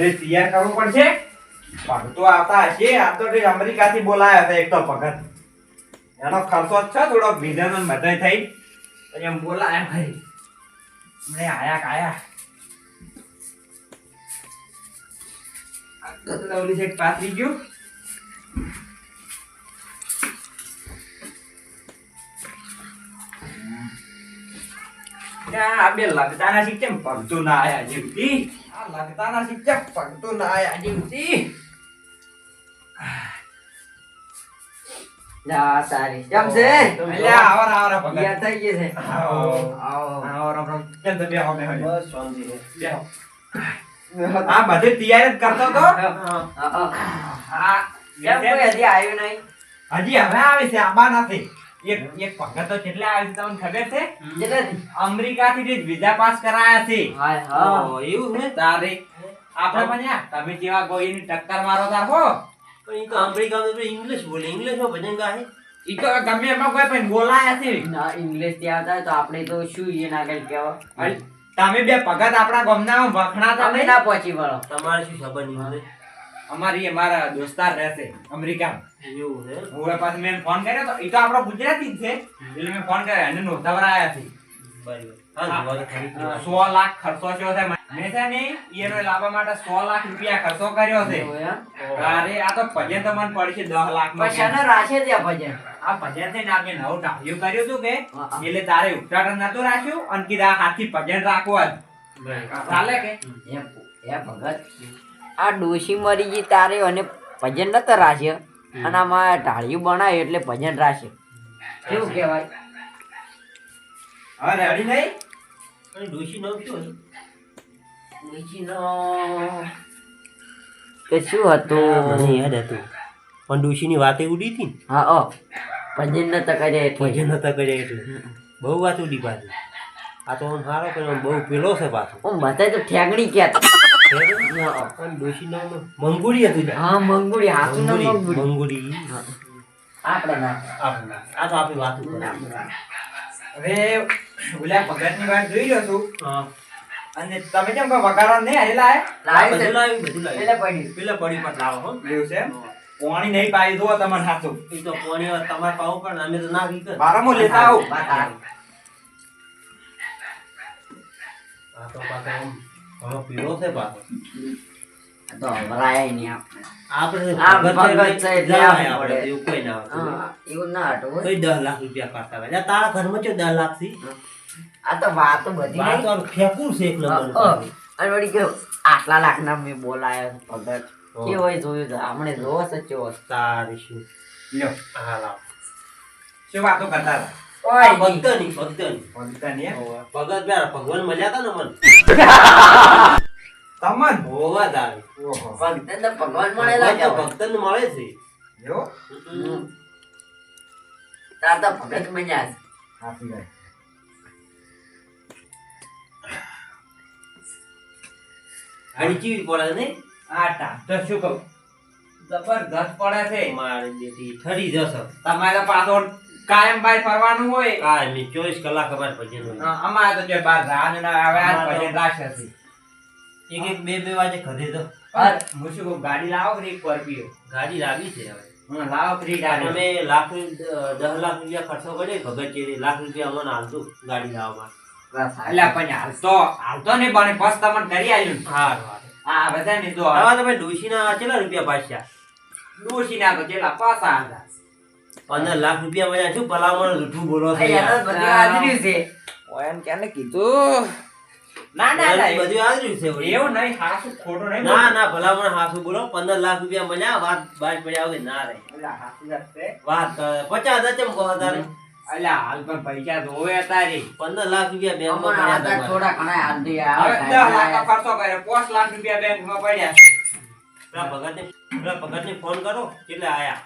બધે તૈયાર કરવું પડશે? ભગતો આવતા હશે આ તો અમેરિકાથી બોલાયા હતા એક તો ભગત. એનો ખર્ચો જ છે થોડો વિઝન બધા થઈ. એમ બોલાયા, ભાઈ મને આયા કાયા લવલી સેટ પાથરી ગયું. આ બે લગતાના શીખ કેમ ભગતો ના આયા જીવતી આ લગતાના શીખ કેમ પગતું ના આયા જીવતી જા તારી. કેમ છે? અલ્યા આવર આવર ભગત. યાદ થઈ ગઈ છે. આવો. આવો. રામ રામ કેમ તો બેહો બેહો બસ શાંતિ. બેહો. આ બધે તૈયાર જ કરતો તો. આ કેમ કોઈ હજી આવ્યું નહીં. હજી હવે આવે છે આબા નથી. એક એક ભગત તો કેટલા આવી તમને ખબર છે? અમેરિકા થી જે વિઝા પાસ કરાયા છે. હાય, હા. એવું હે? તારે આપણે પણ યાર તમે જેવા ગોળીની ટક્કર મારો તાર હો. પણ તો અમેરિકા તો ઇંગ્લિશ બોલે. ઇંગ્લિશમાં ભજન ગાય. ઈ તો ગમે એમાં કોઈ પણ બોલાયા છે. ના, ઇંગ્લિશ ત્યાં આવતા તો આપણે તો શું એ ના કઈ કહેવા? તમે બે ભગત આપણા ગામના વખણાતા અમે નહીં? ના પહોંચી વળો. તમારે શું ખબર નહીં મને અમારી અમારા દોસ્તાર રહેશે અમેરિકા એવું હે હું પાસે મેં ફોન કર્યો તો એ તો આપણો ગુજરાતી જ છે. એટલે મેં ફોન કર્યો એને આવ્યા છે. સો લાખ ખર્ચો થયો છે. મેં છે ને એનો લાવવા માટે સો લાખ રૂપિયા ખર્ચો કર્યો છે. અરે આ તો ભજન તો મને પડશે દસ લાખમાં શાનો રાખે ત્યાં ભજન? આ ભજન થઈને ને આપણે નવું ટાળ્યું કર્યું હતું કે. એટલે તારે ઉદઘાટન નતું રાખ્યું અને કીધા આ હાથથી ભજન રાખવું જ. ચાલે કે? એ એ ભગત આ ડોશી મરી ગઈ તારે અને ભજન નતો રાખ્યો. અને આમાં ઢાળિયું બનાવ્યું એટલે ભજન રાખ્યું. કેવું કહેવાય? અરે અડી નહીં? અને ડોશી નામ શું હતું? ડોશીનો કે શું હતું? મને યાદ હતું. પણ ડોશીની વાતે ઉડી હતી ને? હા ઓ ભજન નતો કર્યા એટલે. ભજન નતા કર્યા એટલે. બહુ વાત ઉડી પાછી. આ તો આમ સારો કર્યો બહુ પેલો છે પાછો. હું બધાય તો ઠેકડી ક્યાં મંગુડી હતી હા મંગુડી હાથું ના મંગુડી મંગુડી મંગુડી ના આપણે આ તો આપણી વાત હવે ઓલા ભગતની વાત જોઈ રહ્યો છું હા. અને તમે કેમ કોઈ વગાડવા નહીં હારેલા હે? લાવી બધું છે. બધું એટલે લાવ્યું પડી. પેલા પડી પર લાવો હો. એવું છે? પાણી નહીં પાઈ દો તમારે હાથું. એ તો પાણી તમારે પાવું પણ અમે તો ના કર બારામાં લેતા આવું. વાત આ તો પાછો આમ ઘણો પીળો છે પાછો. તો વરાય નહીં આપણે. આપણે આ ભગત ભગત છે એટલે ના આપણે આપણે એવું કોઈ ના હા, એવું ના હટવું કઈ દસ લાખ રૂપિયા કાઢતા હોય. તારા ઘરમાં ચો દસ લાખથી આ તો વાતો બધી ફેંકું છે એક નંબર અને વળી આટલા લાખના મેં બોલાયો ભગત. કે હોય જોયું તો આપણે જોવો સચો. તારી શું? લ્યો. હા લાવ. શું વાતો કરતા હતા? ભગતની ભગત પ્યારા ભગવાન મળ્યા હતા ને મન? તમન? હોવા તારે ઓહો. ભગવાન મળેલા ભગવાન તો મળે છે. જો તાર તો ભગત બન્યા છે. હાથી ભાઈ ગાડી પડે ને આ ટાપ તો શું કહું? જબરદસ્ત પડે છે. મારી બેટી ઠરી જશે. તમારે પાછો કાયમ બાય ફરવાનું હોય. હા મેં ચોવીસ કલાક અમારે ભજન હોય. અમારે તો જો બાર રાન ના આવે આ ભજન રાખશે એક એક બે બે વાજે ઘરે તો. પણ હું શું કહું ગાડી લાવો કે સ્કોર્પિયો? ગાડી લાવી છે હવે. લાખ દસ લાખ રૂપિયા ખર્ચો કર્યો ભગત લાખ રૂપિયા અમને હાલતું ગાડી લાવવા. એટલે પણ હાલતો હાલતો હાલ તો નહીં બને બસ તમને કરી આવ્યું હા હા. બધા ને જો હવે તમે ડોશીના કેટલા રૂપિયા પાછા? ડોશી ના તો કેટલા? પાસા હતા પંદર લાખ રૂપિયા મળ્યા શું ભલામણ જૂઠું બોલો છો હાજરી છે. એમ ક્યાં કીધું. ના ના ના બધું હાજરી છે એવું નહીં હાસું ખોટું નહીં ના ના ભલામણ હાસુ બોલો. પંદર લાખ રૂપિયા મળ્યા વાત પડ્યા ના રહે. પચાસ હજાર ચમ કહો તારે? એટલે હાલ પણ પૈસા જોવે તારી. પંદર લાખ રૂપિયા બેંકમાં થોડા ઘણા લાખ ખર્ચો કર્યો પાંચ લાખ રૂપિયા બેંકમાં પડ્યા. પેલા ભગતને પેલા ભગતને ફોન કરો એટલે આયા?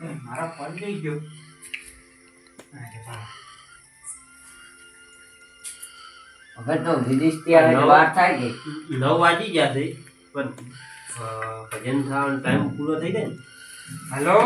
મારો ફોન થઈ ગયો. હવે તો વિદેશથી આવે વાર થાય કે? નવ વાગી ગયા છે પણ ભજન થવાનો ટાઈમ પૂરો થઈ ગયો હેલો?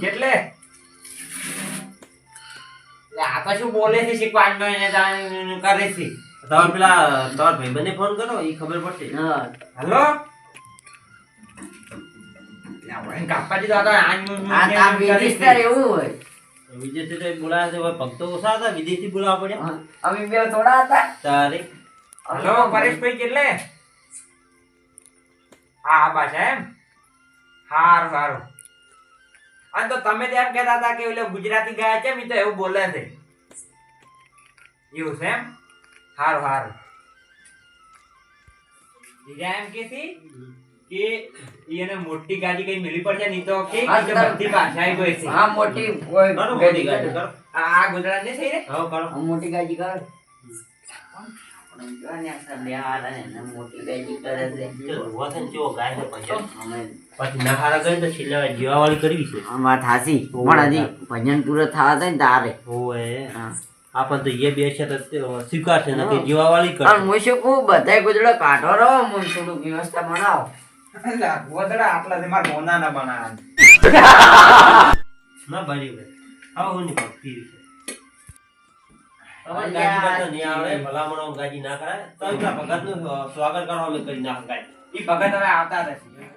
કેટલે? એટલે આ તો શું બોલે છે શીખવાનું એને કરે છે. તમારે પેલા તમારા ભાઈબંધને ફોન કરો એ ખબર પડશે. હા. હલો? આ એવું હોય. તો બોલાયા છે હવે ભક્તો ઓછા હતા પડ્યા. હા, અમે બે થોડા હતા. તારે. હલો પરેશભાઈ કેટલે? હા આ પાછા એમ. હારું હારું. અને તો તમે તો એમ કહેતા હતા કે ઓલે ગુજરાતી ગયા છે મી તો એવું બોલે છે? એવું છે એમ? હારું હારું. બીજા એમ કે છે? કે એને મોટી ગાડી કઈ મિલી પડશે નહીં તો કે હા, ઈ તો સર. બધી ભાષાએ કોઈ છે. હા મોટી કોઈ મોટી ગાડી ગાડી કરો. કરો. આ આ ગુજરાત ને છે રે હા કરો. મોટી ગાડી કરો. ને ને કરે ને ના ભજન પૂરો થવા થાય ને તારે. આપણ તો એ બે છે તો સ્વીકારશે ને કે જીવાવાળી કરશે. હું શું કહું બધાય ગુજરાત કાઢો રહો હું થોડુંક વ્યવસ્થા બનાવો. આટલા મારા મોના ના બનાવે ના ભાઈ ભાઈ આવો ની ભક્તિ છે. હવે અલ્યા, ગાજી નહીં આવડે ભલામણો ગાજી ના કરાય. તો પેલા ભગતનું સ્વાગત કરવા અમે કરી નાખાય એ ઈ ભગત હવે આવતા નથી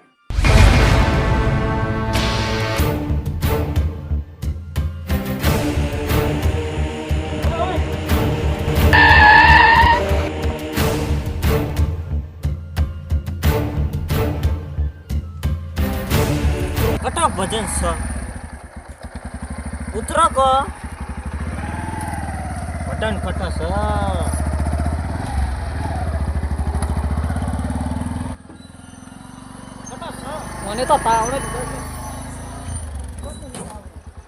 તો તાવડે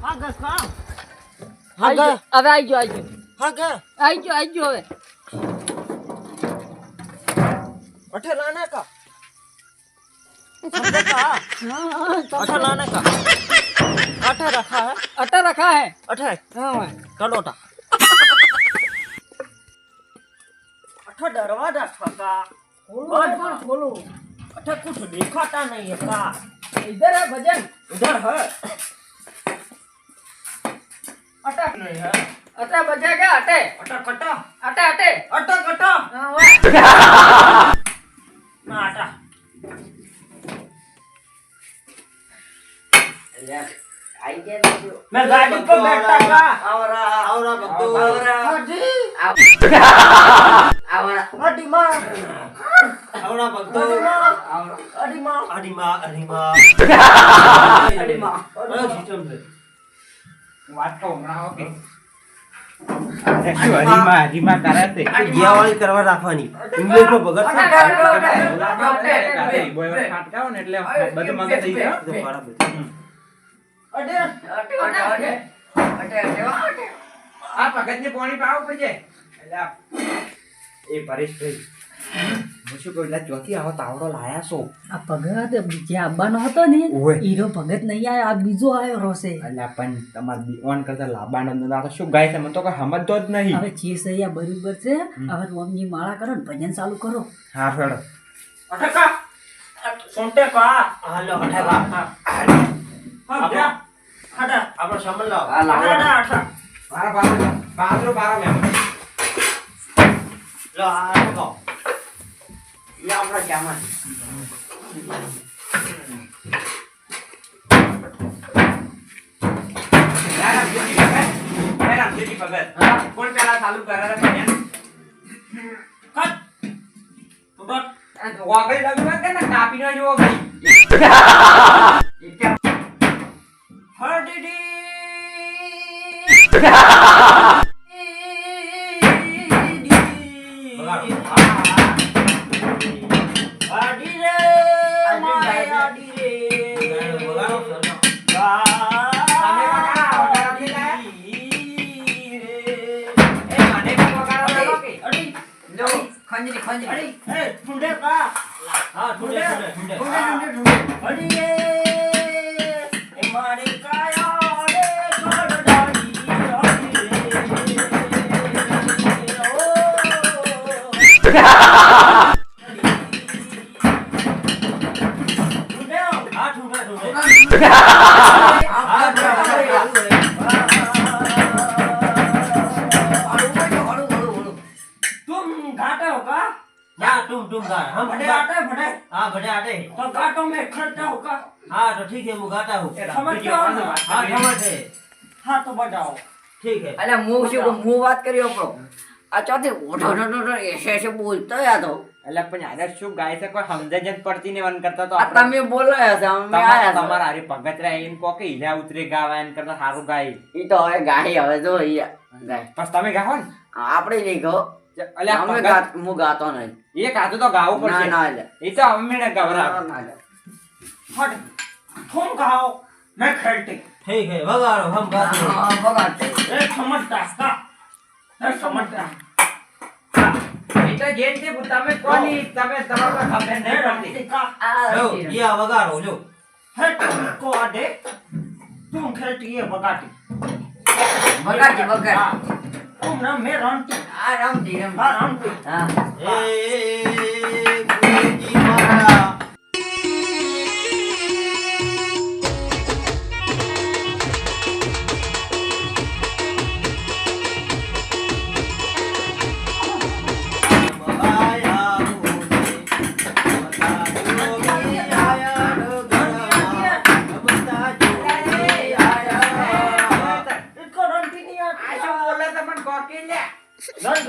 હા ગસ કા આઈ ગયો, હવે આઈ ગયો આઈ ગયો હા ગે આઈ ગયો આઈ ગયો હવે અઠે લાના કા हाँ, हाँ, तो- અઠે લાના કા અઠે રખા હે अटा रखा है અઠે हाँ भाई કડોટા અઠે દરવાજા ઠકા खोलो खोलो अठा कुछ दिखाता नहीं है का इधर है भजन उधर है अटक नहीं है अटा बजा क्या अटे अटा कटा अटा अटे अटा कटा ना अटा आई गया मैं गाड़ी पर बैठा था आवरा आवरा बकवास आवरा हटी आवरा हटी मां આવડા ભક્તો અડીમા. અડીમા અડીમા. અડીમા. અડીમા. એટલે એ પરેશ શું કહું ચોથી આવો તાવડો લાયા છો? આ ભગત જે આવવાનો હતો ને? હીરો ભગત નહીં આવ્યો આ બીજો આવ્યો રોસે એટલે પણ તમારે ઓન કરતા લાબાનો ધંધો તો શું ગાય છે? તો કોઈ સમજતો જ નહીં. હવે જે સૈયા બરોબર છે હવે ઓમની માળા કરો ને ભજન ચાલુ કરો. હા ફેડો. અઠકા સોંટે કા હાલો અઠકા હા. જા હડા આપણો સામાન લાવો આ લાવો. હડા અઠા બારા બારા બાજરો મેમ લો આ આપણો. ભગત કોણ પેલા ચાલુ કરે કાપી ના જુઓ ભાઈ ખંજરી, ખંજરી. ઠુંડે ઠુંડે ઠુંડે ઢૂંઢે, ઢૂંઢે. મારી કાયા રે ગડડાઈ तुम तुम गा हम बड़े गा- आटे बड़े हाँ बड़े आटे तो गाटो में खर्चा होगा हाँ तो ठीक है मैं गाता हूँ समझते हो ना? हाँ समझ है हाँ तो बजाओ ठीक है અલ્યા હું શું કહું? હું વાત કરી આપણો આ ચોથી ઓઢો ઓઢો ઓઢો એસે એસે બોલતો યા તો એટલે પણ યાર શું ગાય છે કોઈ સમજણ જ પડતી ને વન કરતા તો આ આપણે તમે બોલાયા છો અમે તમારા આયા છો તમારા હારે ભગત રહ્યા એમ કહો કે હીરા ઉતરે ગાવા એમ કરતા સારું ગાય ઈ તો હવે ગાય હવે જો ઈ ગાય બસ તમે ગાઓ ને આપણે નહીં કહો હું ગાતો નહીં. એક હાથે તો ગાવું પડશે. ના ના એ તો એટલે ગેમથી તમે કોની તમે તમારો યા વગાડો લો હે કો આડે તું ખેલતી એ વગાટી વગાટી તું નામ મેં રમતી. આ રમતી રમતી. હા. રમતી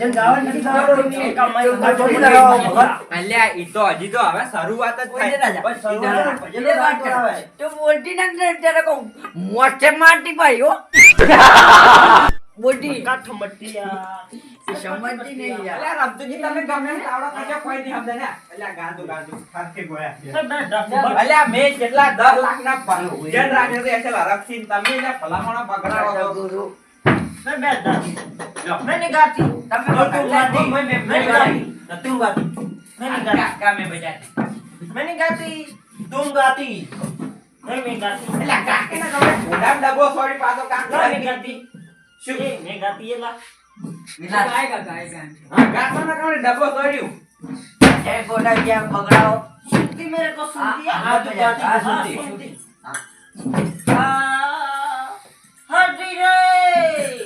ભજન ગાવા તમે ગમે તાવડો તો ગુરુ મેં નહીં ગાતી તમે तो तुम गाती મેં મેં मैं गाती तो तुम गाती મેં નહીં ગાતી કાકા મેં બજાતી મેં નહીં ગાતી तुम गाती નહીં મેં ગાતી અલ્યા કાકે ના તમે ઘોડામાં ડબ્બો છોડી પાછો કાકા નહીં ગાતી શું મેં ગાતી એલા ગાયગા ગાયગા હા ગાતો ના કારણે ડબ્બો છોડ્યું એ ગોડા જેમ બગડાઓ સુનતી મેરે કો સુનતી આ- हाँ तो गाती આ तो સુનતી. सुनती હરતી રે અલ્યા રો તો હરતી હરતી ગાતી હરતી કલમની ના ભોજી રે એ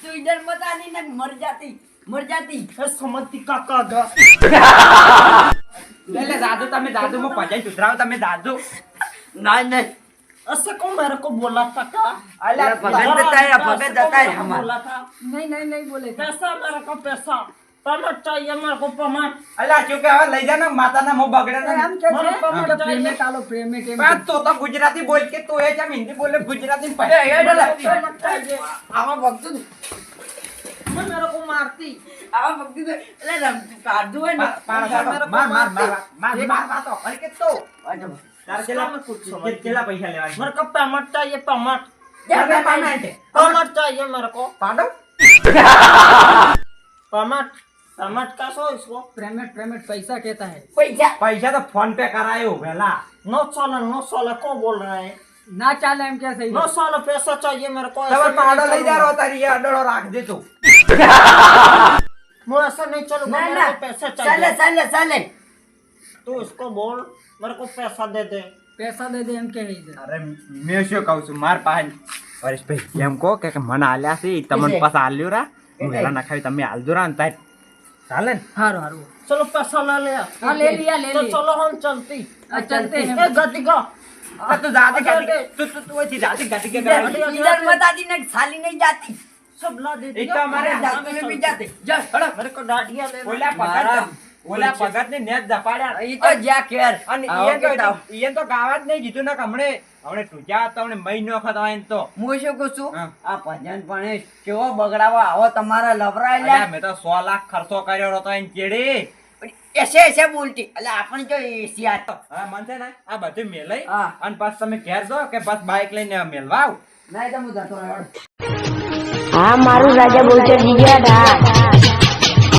તું इधर मत आनी ना मर जाती मर जाती સમજતી કાકા ગા એટલે દાદુ તમે દાદુ માં ભજન સુધરાવો તમે દાદુ ના નહીં ऐसे कौन मेरे को बोला था का अल्लाह भगत देता है, भगत देता है हमारा। बोला था નહીં નહીં નહીં બોલે पैसा मेरे को पैसा કમટ થઈ અમાર કુપમાં અલા માર માર માર માર માર તો અરે કે પૈસા લેવા મારે કપ્પા મટતા પમટ પમટ ચાહીએ મારે પાડો પમટ पेमेंट का सो इसको પેમેન્ટ પેમેન્ટ પૈસા કહેતા હે પૈસા पैसा तो फोन पे करायो पहला नो साला नो साला को बोल रहा है ના ચાલે એમ કે છે નો સાલો पैसा चाहिए मेरे को તમે ऐसे नहीं પાડો લઈ चलूंगा। જાઓ તારી એ અડડો રાખ દે તું मैं ऐसा नहीं चलूंगा ના मेरे ના को पैसा ચાલે चाहिए ચાલે ચાલે तू इसको बोल मेरे को पैसा दे दे પૈસા દે દે એમ કે છે. અરે મેં શું કહું છું માર પાસે પરેશભાઈ એમ કહો કે કે મને આલ્યા છે ઈ તમને કેટલે? પાછા આલ્યો રા હું કેટલે? વેલા નખાવી તમે આલજો રા ને તાર हाँ हाँ हाँ। चलो पैसा ना ले हाँ ले लिया ले तो चलो हम चलती। हाँ, चलते हैं। गति का। हाँ, तो जाते जाते तू तू तू वही जाते गति के इधर मत आती। ना साली नहीं जाती। सब ला देती एक हमारे हाथ में भी जाते जा हड़ा मेरे को डांटिया ले बोला पकड़। ઓલા પગત ને નેટ દપાડ્યા. ઈ તો જ્યાં કેર અને ઈયન તો ઈયન તો ગાવા જ નહીં કીધું ના હમણે હમણે ટૂજા હતા હમણે મહી નો ખતા તો. હું શું કહું છું? આ ભજન પણ કેવો બગડાવો આવો તમારા લવરાયેલા મેં તો સો લાખ ખર્ચો કર્યો હતો એને ચેડી એસે એસે બોલતી. એટલે આપણે જો એસી આ હા મન છે ને આ બધું મેલાઈ. અને બસ તમે ઘેર દો કે બસ બાઇક લઈને મેલવા આવ નહીં તો હું જતો આ મારું રાજા બોલચર જીગ્યા